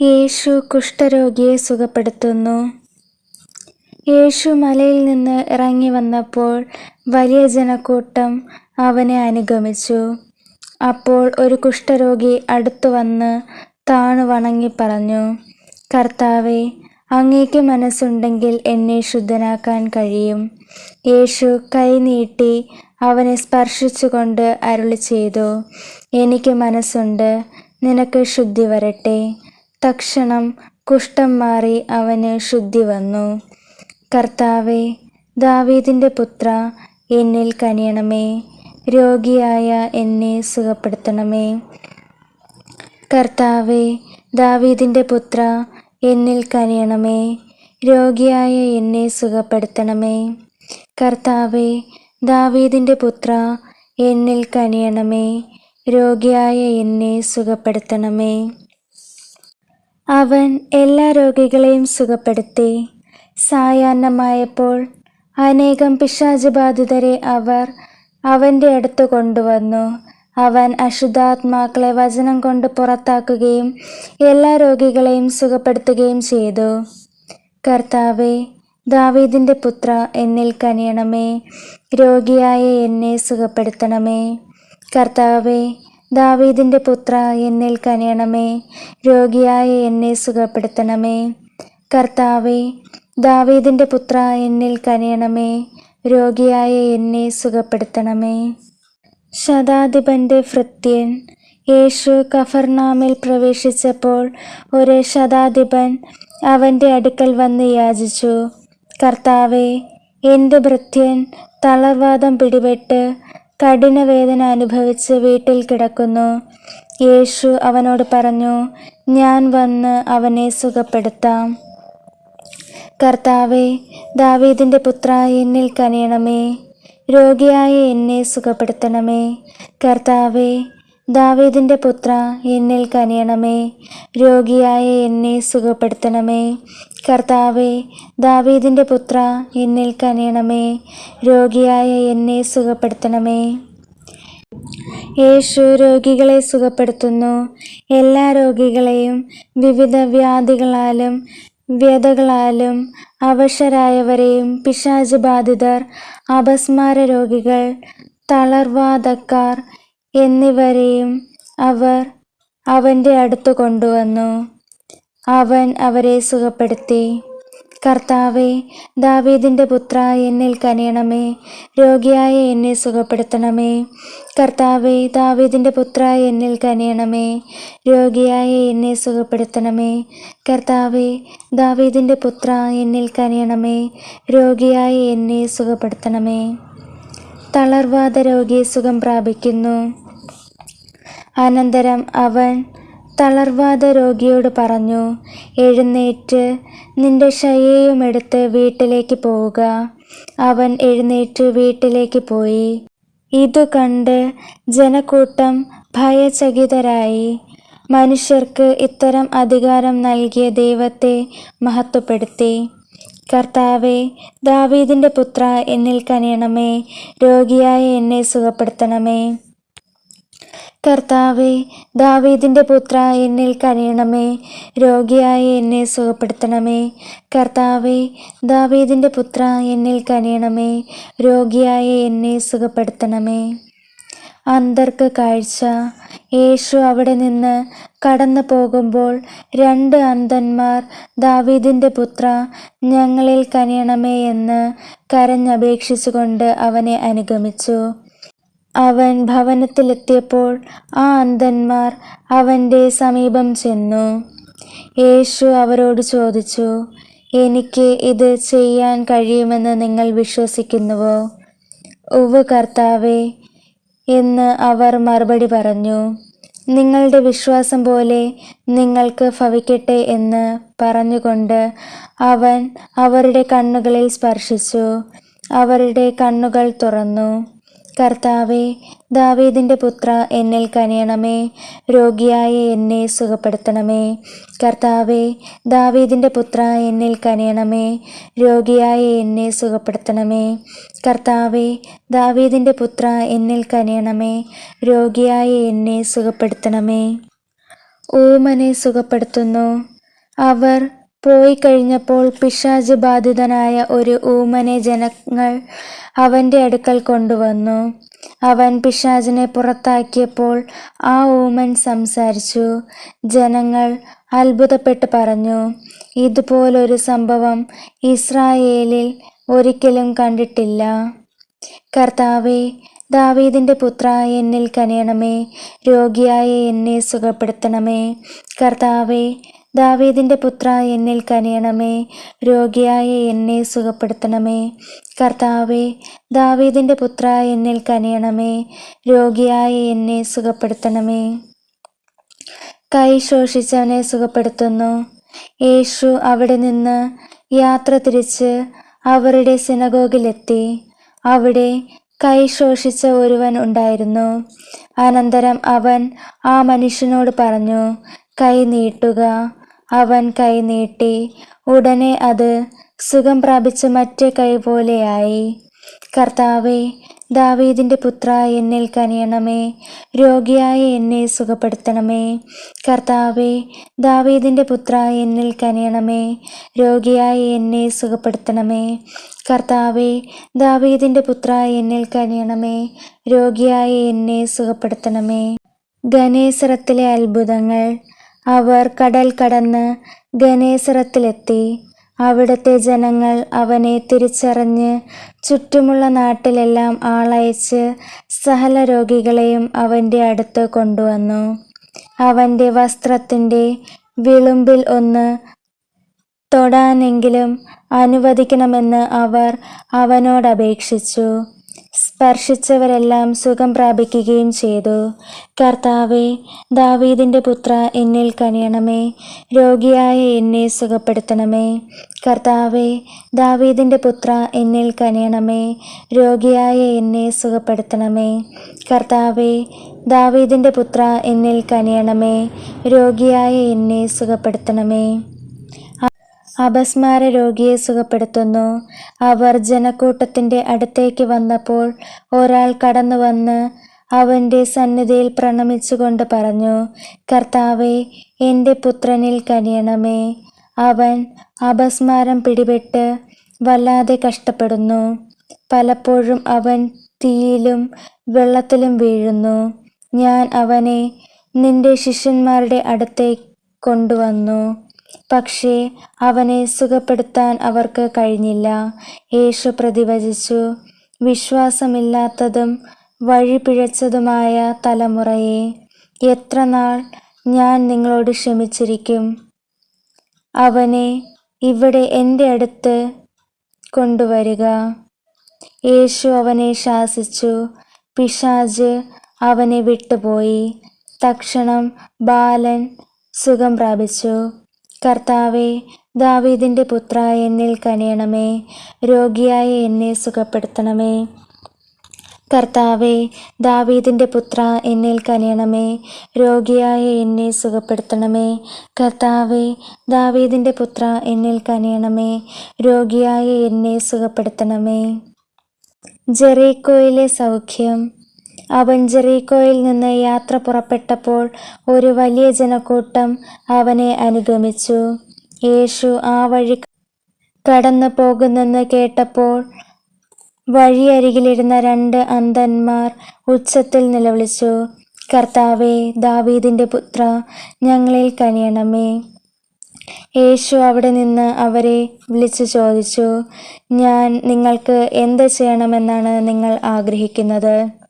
യേശു കുഷ്ഠരോഗിയെ സുഖപ്പെടുത്തുന്നു. യേശു മലയിൽ നിന്ന് ഇറങ്ങി വന്നപ്പോൾ വലിയ ജനക്കൂട്ടം അവനെ അനുഗമിച്ചു. അപ്പോൾ ഒരു കുഷ്ഠരോഗി അടുത്തു വന്ന് താണു വണങ്ങി പറഞ്ഞു കർത്താവെ അങ്ങേക്ക് മനസ്സുണ്ടെങ്കിൽ എന്നെ ശുദ്ധനാക്കാൻ കഴിയും. യേശു കൈ നീട്ടി അവനെ സ്പർശിച്ചുകൊണ്ട് അരുളി ചെയ്തു എനിക്ക് മനസ്സുണ്ട് നിനക്ക് ശുദ്ധി വരട്ടെ. തക്ഷണം കുഷ്ഠം മാറി അവന് ശുദ്ധി വന്നു. കർത്താവെ ദാവീദിന്റെ പുത്ര എന്നിൽ കനിയണമേ. രോഗിയായ എന്നെ സുഖപ്പെടുത്തണമേ. കർത്താവെ ദാവീദിന്റെ പുത്ര എന്നിൽ കനിയണമേ. രോഗിയായ എന്നെ സുഖപ്പെടുത്തണമേ. കർത്താവെ ദാവീദിന്റെ പുത്ര എന്നിൽ കനിയണമേ. രോഗിയായ എന്നെ സുഖപ്പെടുത്തണമേ. അവൻ എല്ലാ രോഗികളെയും സുഖപ്പെടുത്തി. സായാഹ്നമായപ്പോൾ അനേകം പിശാചുബാധിതരെ അവർ അവന്റെ അടുത്ത് കൊണ്ടുവന്നു. അവൻ അശുദ്ധാത്മാക്കളെ വചനം കൊണ്ട് പുറത്താക്കുകയും എല്ലാ രോഗികളെയും സുഖപ്പെടുത്തുകയും ചെയ്തു. കർത്താവെ ദാവീദിന്റെ പുത്ര എന്നിൽ കനിയണമേ. രോഗിയായ എന്നെ സുഖപ്പെടുത്തണമേ. കർത്താവെ ദാവീദിന്റെ പുത്ര എന്നിൽ കനിയണമേ. രോഗിയായ എന്നെ സുഖപ്പെടുത്തണമേ. കർത്താവെ ദാവീദിന്റെ പുത്ര എന്നിൽ കനിയണമേ. രോഗിയായ എന്നെ സുഖപ്പെടുത്തണമേ. ശതാധിപന്റെ ഭൃത്യൻ യേശു കഫർനാമിൽ പ്രവേശിച്ചപ്പോൾ ഒരു ശതാധിപൻ അവന്റെ അടുക്കൽ വന്ന് യാചിച്ചു. കർത്താവെ എന്റെ ഭൃത്യൻ തളർവാദം പിടിപെട്ട് കഠിനവേദന അനുഭവിച്ച് വീട്ടിൽ കിടക്കുന്നു. യേശു അവനോട് പറഞ്ഞു ഞാൻ വന്ന് അവനെ സുഖപ്പെടുത്താം. കർത്താവെ ദാവീദിന്റെ പുത്ര എന്നിൽ കനിയണമേ. രോഗിയായ എന്നെ സുഖപ്പെടുത്തണമേ. കർത്താവെ ദാവീദിന്റെ പുത്ര എന്നിൽ കനിയണമേ. രോഗിയായ എന്നെ സുഖപ്പെടുത്തണമേ. കർത്താവെ ദാവീദിന്റെ പുത്ര എന്നിൽ കനിയണമേ. രോഗിയായ എന്നെ സുഖപ്പെടുത്തണമേ. യേശു രോഗികളെ സുഖപ്പെടുത്തുന്നു. എല്ലാ രോഗികളെയും വിവിധ വ്യാധികളാലും വ്യതകളാലും അവശരായവരെയും പിശാചുബാധിതർ അപസ്മാര രോഗികൾ തളർവാദക്കാർ എന്നിവരെയും അവർ അവന്റെ അടുത്ത് കൊണ്ടുവന്നു. അവൻ അവരെ സുഖപ്പെടുത്തി. കർത്താവെ ദാവീദിന്റെ പുത്ര എന്നിൽ കനിയണമേ രോഗിയായ എന്നെ സുഖപ്പെടുത്തണമേ. കർത്താവെ ദാവീദിന്റെ പുത്ര എന്നിൽ കനിയണമേ രോഗിയായ എന്നെ സുഖപ്പെടുത്തണമേ. കർത്താവെ ദാവീദിന്റെ പുത്ര എന്നിൽ കനിയണമേ രോഗിയായ എന്നെ സുഖപ്പെടുത്തണമേ. തളർവാദ രോഗി സുഖം പ്രാപിക്കുന്നു. അനന്തരം അവൻ തളർവാദ രോഗിയോട് പറഞ്ഞു എഴുന്നേറ്റ് നിന്റെ ശയ്യയും എടുത്ത് വീട്ടിലേക്ക് പോവുക. അവൻ എഴുന്നേറ്റ് വീട്ടിലേക്ക് പോയി. ഇതു കണ്ട് ജനക്കൂട്ടം ഭയചകിതരായി. മനുഷ്യർക്ക് ഇത്തരം അധികാരം നൽകിയ ദൈവത്തെ മഹത്വപ്പെടുത്തി. കർത്താവെ ദാവീദിന്റെ പുത്ര എന്നിൽ കനിയണമേ രോഗിയായ എന്നെ സുഖപ്പെടുത്തണമേ. കർത്താവെ ദാവീദിന്റെ പുത്ര എന്നിൽ കനിയണമേ രോഗിയായ എന്നെ സുഖപ്പെടുത്തണമേ. കർത്താവെ ദാവീദിന്റെ പുത്ര എന്നിൽ കനിയണമേ രോഗിയായ എന്നെ സുഖപ്പെടുത്തണമേ. അന്തർക്ക് കാഴ്ച. യേശു അവിടെ നിന്ന് കടന്നു പോകുമ്പോൾ രണ്ട് അന്ധന്മാർ ദാവീദിന്റെ പുത്ര ഞങ്ങളിൽ കനിയണമേ എന്ന് കരഞ്ഞപേക്ഷിച്ചുകൊണ്ട് അവനെ അനുഗമിച്ചു. അവൻ ഭവനത്തിലെത്തിയപ്പോൾ ആ അന്ധന്മാർ അവന്റെ സമീപം ചെന്നു. യേശു അവരോട് ചോദിച്ചു എനിക്ക് ഇത് ചെയ്യാൻ കഴിയുമെന്ന് നിങ്ങൾ വിശ്വസിക്കുന്നുവോ? ഉവ് കർത്താവേ എന്ന് അവർ മറുപടി പറഞ്ഞു. നിങ്ങളുടെ വിശ്വാസം പോലെ നിങ്ങൾക്ക് ഭവിക്കട്ടെ എന്ന് പറഞ്ഞുകൊണ്ട് അവൻ അവരുടെ കണ്ണുകളിൽ സ്പർശിച്ചു. അവരുടെ കണ്ണുകൾ തുറന്നു. കർത്താവെ ദാവീദിന്റെ പുത്ര എന്നിൽ കനിയണമേ. രോഗിയായ എന്നെ സുഖപ്പെടുത്തണമേ. കർത്താവെ ദാവീദിന്റെ പുത്ര എന്നിൽ കനിയണമേ. രോഗിയായ എന്നെ സുഖപ്പെടുത്തണമേ. കർത്താവെ ദാവീദിന്റെ പുത്ര എന്നിൽ കനിയണമേ. രോഗിയായ എന്നെ സുഖപ്പെടുത്തണമേ. ഊമനെ സുഖപ്പെടുത്തുന്നു. അവർ പോയി കഴിഞ്ഞപ്പോൾ പിശാച് ബാധിതനായ ഒരു ഊമനെ ജനങ്ങൾ അവന്റെ അടുക്കൽ കൊണ്ടുവന്നു. അവൻ പിശാചിനെ പുറത്താക്കിയപ്പോൾ ആ ഊമൻ സംസാരിച്ചു. ജനങ്ങൾ അത്ഭുതപ്പെട്ട് പറഞ്ഞു ഇതുപോലൊരു സംഭവം ഇസ്രായേലിൽ ഒരിക്കലും കണ്ടിട്ടില്ല. കർത്താവെ ദാവീദിന്റെ പുത്ര എന്നിൽ കനിയണമേ രോഗിയായ എന്നെ സുഖപ്പെടുത്തണമേ. കർത്താവെ ദാവീദിന്റെ പുത്ര എന്നിൽ കനിയണമേ. രോഗിയായ എന്നെ സുഖപ്പെടുത്തണമേ. കർത്താവെ ദാവീദിന്റെ പുത്ര എന്നിൽ കനിയണമേ. രോഗിയായ എന്നെ സുഖപ്പെടുത്തണമേ. കൈ ശോഷിച്ചവനെ സുഖപ്പെടുത്തുന്നു. യേശു അവിടെ നിന്ന് യാത്ര തിരിച്ച് അവരുടെ സിനഗോഗിലെത്തി. അവിടെ കൈ ശോഷിച്ച ഒരുവൻ ഉണ്ടായിരുന്നു. അനന്തരം അവൻ ആ മനുഷ്യനോട് പറഞ്ഞു കൈ നീട്ടുക. അവൻ കൈ നീട്ടി. ഉടനെ അത് സുഖം പ്രാപിച്ച മറ്റേ കൈ പോലെയായി. കർത്താവെ ദാവീദിന്റെ പുത്ര എന്നിൽ കനിയണമേ. രോഗിയായ എന്നെ സുഖപ്പെടുത്തണമേ. കർത്താവെ ദാവീദിന്റെ പുത്ര എന്നിൽ കനിയണമേ. രോഗിയായ എന്നെ സുഖപ്പെടുത്തണമേ. കർത്താവെ ദാവീദിന്റെ പുത്ര എന്നിൽ കനിയണമേ. രോഗിയായ എന്നെ സുഖപ്പെടുത്തണമേ. ഗണേശ്വരത്തിലെ അത്ഭുതങ്ങൾ. അവർ കടൽ കടന്ന് ഗനേസറത്തിലെത്തി അവിടുത്തെ ജനങ്ങൾ അവനെ തിരിച്ചറിഞ്ഞ് ചുറ്റുമുള്ള നാട്ടിലെല്ലാം ആളയച്ച് സഹല രോഗികളെയും അവന്റെ അടുത്ത് കൊണ്ടുവന്നു. അവന്റെ വസ്ത്രത്തിന്റെ വിളുമ്പിൽ ഒന്ന് തൊടാനെങ്കിലും അനുവദിക്കണമെന്ന് അവർ അവനോടപേക്ഷിച്ചു സ്പർശിച്ചവരെല്ലാം സുഖം പ്രാപിക്കുകയും ചെയ്തു. കർത്താവെ ദാവീദിന്റെ പുത്ര എന്നിൽ കനിയണമേ. രോഗിയായ എന്നെ സുഖപ്പെടുത്തണമേ. കർത്താവെ ദാവീദിന്റെ പുത്ര എന്നിൽ കനിയണമേ. രോഗിയായ എന്നെ സുഖപ്പെടുത്തണമേ. കർത്താവെ ദാവീദിന്റെ പുത്ര എന്നിൽ കനിയണമേ. രോഗിയായ എന്നെ സുഖപ്പെടുത്തണമേ. അപസ്മാര രോഗിയെ സുഖപ്പെടുത്തുന്നു. അവർ ജനക്കൂട്ടത്തിന്റെ അടുത്തേക്ക് വന്നപ്പോൾ ഒരാൾ കടന്നു വന്ന് അവന്റെ സന്നിധിയിൽ പ്രണമിച്ചുകൊണ്ട് പറഞ്ഞു കർത്താവെ എന്റെ പുത്രനിൽ കനിയണമേ. അവൻ അപസ്മാരം പിടിപെട്ട് വല്ലാതെ കഷ്ടപ്പെടുന്നു. പലപ്പോഴും അവൻ തീയിലും വെള്ളത്തിലും വീഴുന്നു. ഞാൻ അവനെ നിന്റെ ശിഷ്യന്മാരുടെ അടുത്തേക്ക് കൊണ്ടുവന്നു. പക്ഷേ അവനെ സുഖപ്പെടുത്താൻ അവർക്ക് കഴിഞ്ഞില്ല. യേശു പ്രതിവചിച്ചു വിശ്വാസമില്ലാത്തതും വഴിപിഴച്ചതുമായ തലമുറയെ എത്ര നാൾ ഞാൻ നിങ്ങളോട് ക്ഷമിച്ചിരിക്കും? അവനെ ഇവിടെ എന്റെ അടുത്ത് കൊണ്ടുവരിക. യേശു അവനെ ശാസിച്ചു. പിശാജ് അവനെ വിട്ടുപോയി. തക്ഷണം ബാലൻ സുഖം പ്രാപിച്ചു. കർത്താവെ ദാവീദിന്റെ പുത്ര എന്നിൽ കനിയണമേ രോഗിയായ എന്നെ സുഖപ്പെടുത്തണമേ. കർത്താവെ ദാവീദിന്റെ പുത്ര എന്നിൽ കനിയണമേ രോഗിയായ എന്നെ സുഖപ്പെടുത്തണമേ. കർത്താവെ ദാവീദിന്റെ പുത്ര എന്നിൽ കനിയണമേ രോഗിയായ എന്നെ സുഖപ്പെടുത്തണമേ. ജെറീക്കോയിലെ സൗഖ്യം. അവൻ ജെറീക്കോയിൽ നിന്ന് യാത്ര പുറപ്പെട്ടപ്പോൾ ഒരു വലിയ ജനക്കൂട്ടം അവനെ അനുഗമിച്ചു. യേശു ആ വഴി കടന്നു പോകുന്നെന്ന് കേട്ടപ്പോൾ വഴിയരികിലിരുന്ന രണ്ട് അന്ധന്മാർ ഉച്ചത്തിൽ നിലവിളിച്ചു കർത്താവെ ദാവീദിന്റെ പുത്ര ഞങ്ങളിൽ കനിയണമേ. യേശു അവിടെ നിന്ന് അവരെ വിളിച്ചു ചോദിച്ചു ഞാൻ നിങ്ങൾക്ക് എന്ത് ചെയ്യണമെന്നാണ് നിങ്ങൾ ആഗ്രഹിക്കുന്നത്?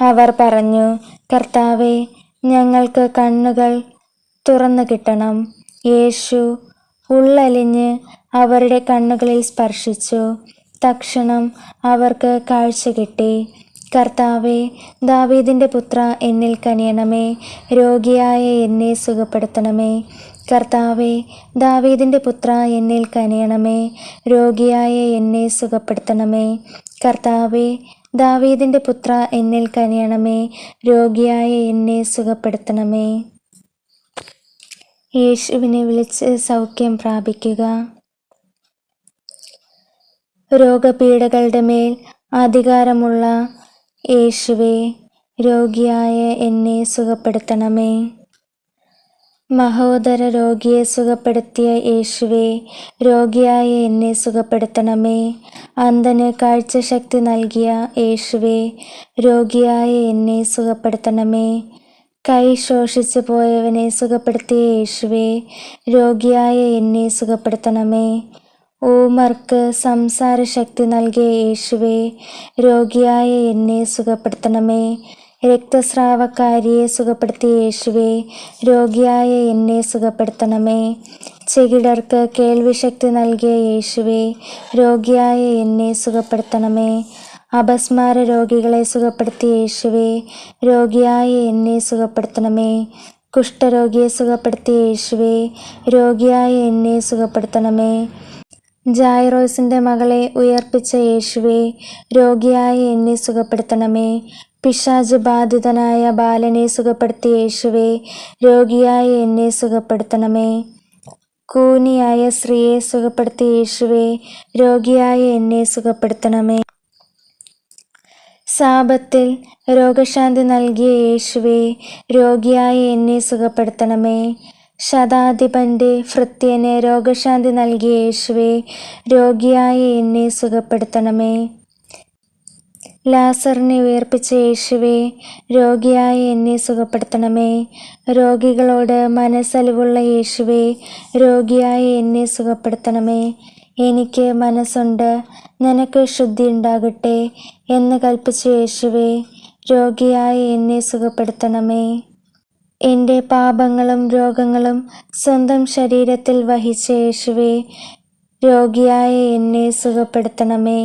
അവർ പറഞ്ഞു കർത്താവെ ഞങ്ങൾക്ക് കണ്ണുകൾ തുറന്നു കിട്ടണം. യേശു ഉള്ളലിഞ്ഞ് അവരുടെ കണ്ണുകളിൽ സ്പർശിച്ചു. തക്ഷണം അവർക്ക് കാഴ്ച കിട്ടി. കർത്താവെ ദാവീദിന്റെ പുത്ര എന്നിൽ കനിയണമേ രോഗിയായ എന്നെ സുഖപ്പെടുത്തണമേ. കർത്താവെ ദാവീദിന്റെ പുത്ര എന്നിൽ കനിയണമേ രോഗിയായ എന്നെ സുഖപ്പെടുത്തണമേ. കർത്താവെ ദാവീദിന്റെ പുത്ര എന്നിൽ കനിയണമേ രോഗിയായ എന്നെ സുഖപ്പെടുത്തണമേ. യേശുവിനെ വിളിച്ച് സൗഖ്യം പ്രാപിക്കുക. രോഗപീഠകളുടെ മേൽ അധികാരമുള്ള യേശുവെ രോഗിയായ എന്നെ സുഖപ്പെടുത്തണമേ. മഹോദര രോഗിയെ സുഖപ്പെടുത്തിയ യേശുവേ രോഗിയായ എന്നെ സുഖപ്പെടുത്തണമേ. അന്ധന് കാഴ്ചശക്തി നൽകിയ യേശുവേ രോഗിയായ എന്നെ സുഖപ്പെടുത്തണമേ. കൈ ശോഷിച്ചു പോയവനെ സുഖപ്പെടുത്തിയ യേശുവേ രോഗിയായ എന്നെ സുഖപ്പെടുത്തണമേ. ഊമർക്ക് സംസാരശക്തി നൽകിയ യേശുവേ രോഗിയായ എന്നെ സുഖപ്പെടുത്തണമേ. രക്തസ്രാവക്കാരിയെ സുഖപ്പെടുത്തിയ യേശുവേ രോഗിയായ എന്നെ സുഖപ്പെടുത്തണമേ. ചെകിടർക്ക് കേൾവിശക്തി നൽകിയ യേശുവേ രോഗിയായ എന്നെ സുഖപ്പെടുത്തണമേ. അപസ്മാര രോഗികളെ സുഖപ്പെടുത്തിയ യേശുവേ രോഗിയായ എന്നെ സുഖപ്പെടുത്തണമേ. കുഷ്ഠരോഗിയെ സുഖപ്പെടുത്തിയ യേശുവേ രോഗിയായ എന്നെ സുഖപ്പെടുത്തണമേ. ജായ്റോസിന്റെ മകളെ ഉയർപ്പിച്ച യേശുവെ രോഗിയായ എന്നെ സുഖപ്പെടുത്തണമേ. പിശാജ് ബാധിതനായ ബാലനെ സുഖപ്പെടുത്തിയ യേശുവെ രോഗിയായ എന്നെ സുഖപ്പെടുത്തണമേ. കൂനിയായ സ്ത്രീയെ സുഖപ്പെടുത്തിയ യേശുവെ രോഗിയായ എന്നെ സുഖപ്പെടുത്തണമേ. സാപത്തിൽ രോഗശാന്തി നൽകിയ യേശുവെ രോഗിയായ എന്നെ സുഖപ്പെടുത്തണമേ. ശതാധിപന്റെ ഭൃത്യന് രോഗശാന്തി നൽകിയ യേശുവേ രോഗിയായ എന്നെ സുഖപ്പെടുത്തണമേ. ലാസറിനെ ഉയർപ്പിച്ച യേശുവേ രോഗിയായ എന്നെ സുഖപ്പെടുത്തണമേ. രോഗികളോട് മനസ്സലിവുള്ള യേശുവേ രോഗിയായ എന്നെ സുഖപ്പെടുത്തണമേ. എനിക്ക് മനസ്സുണ്ട് നിനക്ക് ശുദ്ധി ഉണ്ടാകട്ടെ എന്ന് കൽപ്പിച്ച യേശുവേ രോഗിയായ എന്നെ സുഖപ്പെടുത്തണമേ. എന്റെ പാപങ്ങളും രോഗങ്ങളും സ്വന്തം ശരീരത്തിൽ വഹിച്ച യേശുവേ രോഗിയായ എന്നെ സുഖപ്പെടുത്തണമേ.